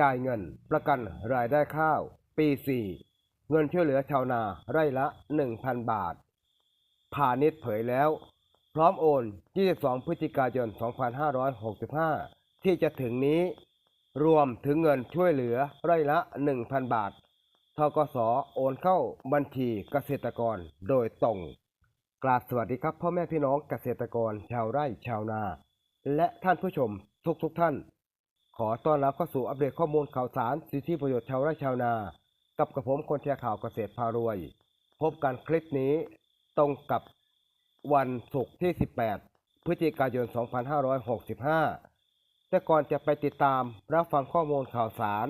จ่ายเงิน ประกันรายได้ข้าว ปี 4 เงินช่วยเหลือชาวนาไร่ละ 1,000 บาทพาณิชย์เผยแล้ว พร้อมโอน 22 พฤศจิกายน 2565 ที่จะถึงนี้ รวมถึงเงินช่วยเหลือไร่ละ 1,000 บาททกสโอนเข้าบัญชีเกษตรกรโดยตรงกราบสวัสดีครับพ่อแม่พี่น้องเกษตรกรชาวไร่ชาวนา และท่านผู้ชมทุกทุกท่าน ขอต้อนรับเข้าสู่อัปเดตข้อมูลข่าวสารสิทธิประโยชน์ชาวไร่ชาวนา กับกระผมคนแชร์ข่าวเกษตรพารวย พบกันคลิปนี้ตรงกับวันศุกร์ที่ 18 พฤศจิกายน 2565 แต่ก่อนจะไปติดตามรับฟังข้อมูลข่าวสาร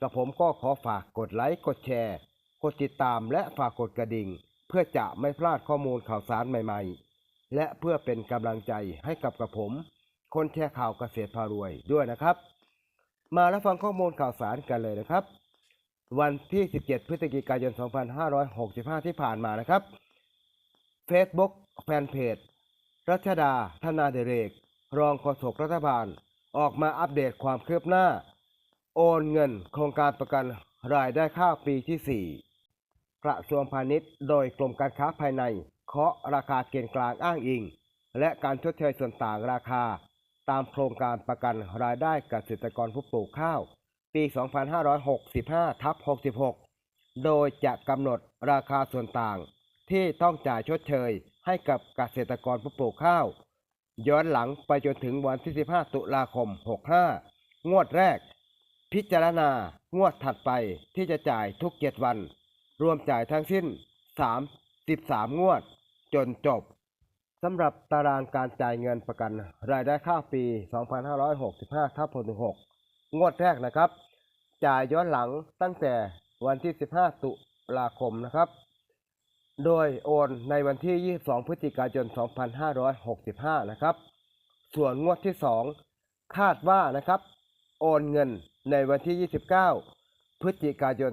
กับผมก็ขอฝากกดไลค์กดแชร์ กดติดตามและฝากกดกระดิ่ง เพื่อจะไม่พลาดข้อมูลข่าวสารใหม่ ๆ และเพื่อเป็นกำลังใจให้กับกระผมคนแชร์ข่าวเกษตรพารวยด้วยนะครับ มารับฟังข้อมูลข่าวสารกันเลยนะครับ วันที่ 17 พฤศจิกายน 2565 ที่ผ่านมานะครับ Facebook แฟนเพจรัชดา ธนาเดเรก รองโฆษกรัฐบาล ออกมาอัปเดตความคืบหน้า โอนเงินโครงการประกันรายได้ข้าวปีที่ 4 กระทรวงพาณิชย์ โดยกรมการค้าภายใน เคาะราคาเกณฑ์กลางอ้างอิง และการชดเชยส่วนต่างราคา ตามโครงการประกันรายได้เกษตรกรผู้ปลูกข้าว ปี 2565ทับ66 โดยจะกำหนดราคาส่วนต่าง ที่ต้องจ่ายชดเชยให้กับเกษตรกรผู้ปลูกข้าว ย้อนหลังไปจนถึงวันที่ 15 ตุลาคม 65 งวดแรก พิจารณางวดถัดไปที่จะจ่ายทุก 7 วัน รวมจ่ายทั้งสิ้น 313 งวด จนจบ สำหรับตารางการจ่ายเงินประกัน รายได้ข้าวปี 2565ทับ66งวดแรกนะครับ จ่ายย้อนหลังตั้งแต่วันที่ 15 ตุลาคมนะครับ โดยโอนในวันที่ 22 พฤศจิกายน 2565 นะครับ ส่วนงวดที่ 2 คาดว่านะครับ โอนเงินในวันที่ 29 พฤศจิกายน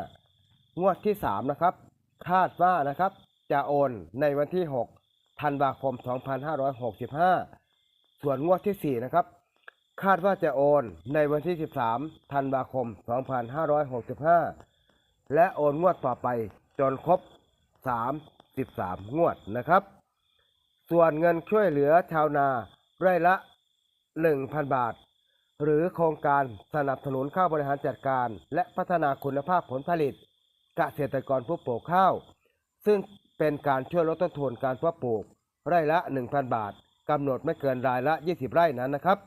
2565 งวดที่ 3 นะครับ คาดว่านะครับ จะโอนในวันที่ 6 ธันวาคม 2565 ส่วนงวดที่ 4 นะครับ คาดว่าจะโอนในวันที่ 13 ธันวาคม 2565 และโอนงวดต่อไปจนครบ 33 งวดนะครับ ส่วนเงินช่วยเหลือชาวนาไร่ละ 1,000 บาท หรือโครงการสนับสนุนข้าวบริหารจัดการ และพัฒนาคุณภาพผลผลิตเกษตรกรผู้ปลูกข้าว ซึ่ง เป็นการช่วยลดต้นทุนการเพาะปลูก ไร่ละ 1,000 บาทกำหนดไม่เกินรายละ 20 ไร่นั้นนะครับ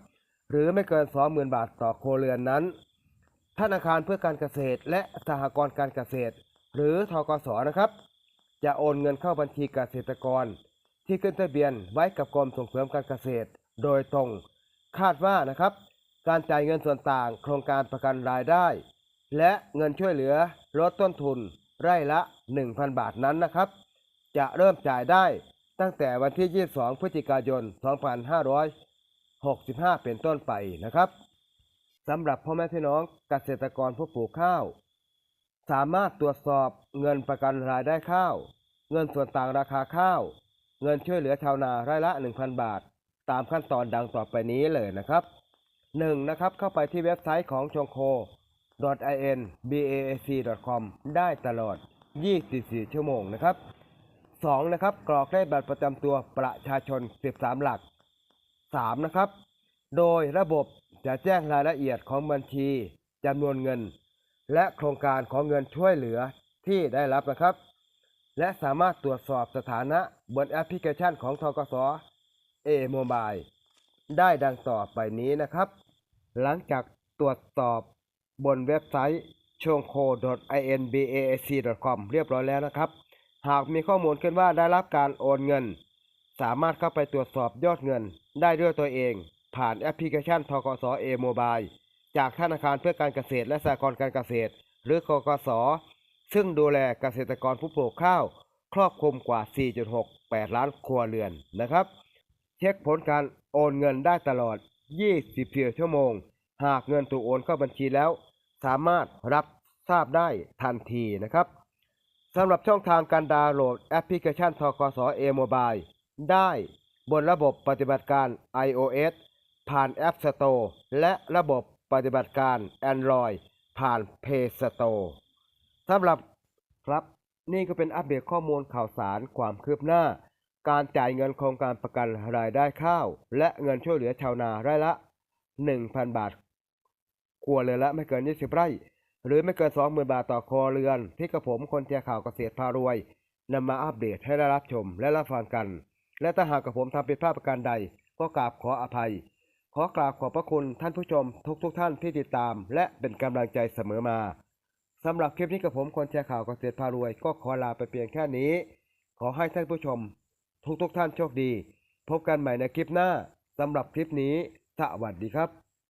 หรือไม่เกิน 20,000 บาทต่อโครเรือนนั้น ธนาคารเพื่อการเกษตร และสหกรณ์การเกษตร หรือทกสนะครับ จะโอนเงินเข้าบัญชีเกษตรกร ที่ขึ้นทะเบียนไว้กับกรมส่งเสริมการเกษตร โดยตรง คาดว่านะครับ การจ่ายเงินส่วนต่างโครงการประกันรายได้ และเงินช่วยเหลือลดต้นทุนไร่ละ 1,000 บาทนั้นนะครับ จะเริ่มจ่ายได้ตั้งแต่วันที่ 22 พฤศจิกายน 2565 เป็นต้นไปนะครับสำหรับพ่อแม่พี่น้องเกษตรกรผู้ปลูกข้าว สามารถตรวจสอบเงินประกันรายได้ข้าว เงินส่วนต่างราคาข้าว เงินช่วยเหลือชาวนาไร่ละ 1,000 บาท ตามขั้นตอนดังต่อไปนี้เลยนะครับ 1. นะครับเข้าไปที่เว็บไซต์ของชงโค .in bac com ได้ตลอด 24 ชั่วโมงนะครับ 2. นะครับกรอกเลขบัตรประจำตัวประชาชน 13 หลัก 3. นะครับ โดยระบบจะแจ้งรายละเอียดของบัญชีจำนวนเงิน และโครงการของเงินช่วยเหลือที่ได้รับนะครับ และสามารถตรวจสอบสถานะบนแอปพลิเคชันของทกส A Mobile ได้ดังต่อไปนี้นะครับ หลังจากตรวจสอบบนเว็บไซต์ชงโค .inbac.com เรียบร้อยแล้วนะครับ หากมีข้อมูลขึ้นว่าได้รับการโอนเงิน สามารถเข้าไปตรวจสอบยอดเงิน ได้ด้วยตัวเอง ผ่านแอปพลิเคชันทกส A Mobile จากธนาคารเพื่อการเกษตรและสหกรณ์การเกษตร หรือคกส ซึ่งดูแลเกษตรกรผู้ปลูกข้าว ครอบคลุมกว่า 4.68 ล้านครัวเรือนนะครับ เช็คผลการโอนเงินได้ตลอด 24 ชั่วโมง หากเงินถูกโอนเข้าบัญชีแล้ว สามารถรับทราบได้ทันทีนะครับ สำหรับช่องทางการดาวน์โหลดแอปพลิเคชันทกส A Mobile ได้บนระบบปฏิบัติการ iOS ผ่าน App Store และระบบปฏิบัติการ Android ผ่าน Play Store สำหรับครับนี่ก็เป็นอัปเดตข้อมูลข่าวสารความคืบหน้า การจ่ายเงินโครงการประกันรายได้ข้าว และเงินช่วยเหลือชาวนาไร่ละ 1,000 บาทครัวเรือนละไม่เกิน 20 ไร่ หรือไม่เกิน20,000 บาทต่อครัวเรือน ที่กระผมคนแชร์ข่าวเกษตรพารวยนำมาอัปเดตให้ได้รับชมและรับฟังกัน และถ้าหากกระผมทำผิดพลาดประการใด ก็กราบขออภัย ขอกราบขอบพระคุณท่านผู้ชมทุกทุกท่านที่ติดตาม และเป็นกำลังใจเสมอมาสำหรับคลิปนี้กับผมคนแชร์ข่าวเกษตรพารวย ก็ขอลาไปเพียงแค่นี้ ขอให้ท่านผู้ชม ทุกทุกท่านโชคดี พบกันใหม่ในคลิปหน้าสำหรับคลิปนี้สวัสดีครับ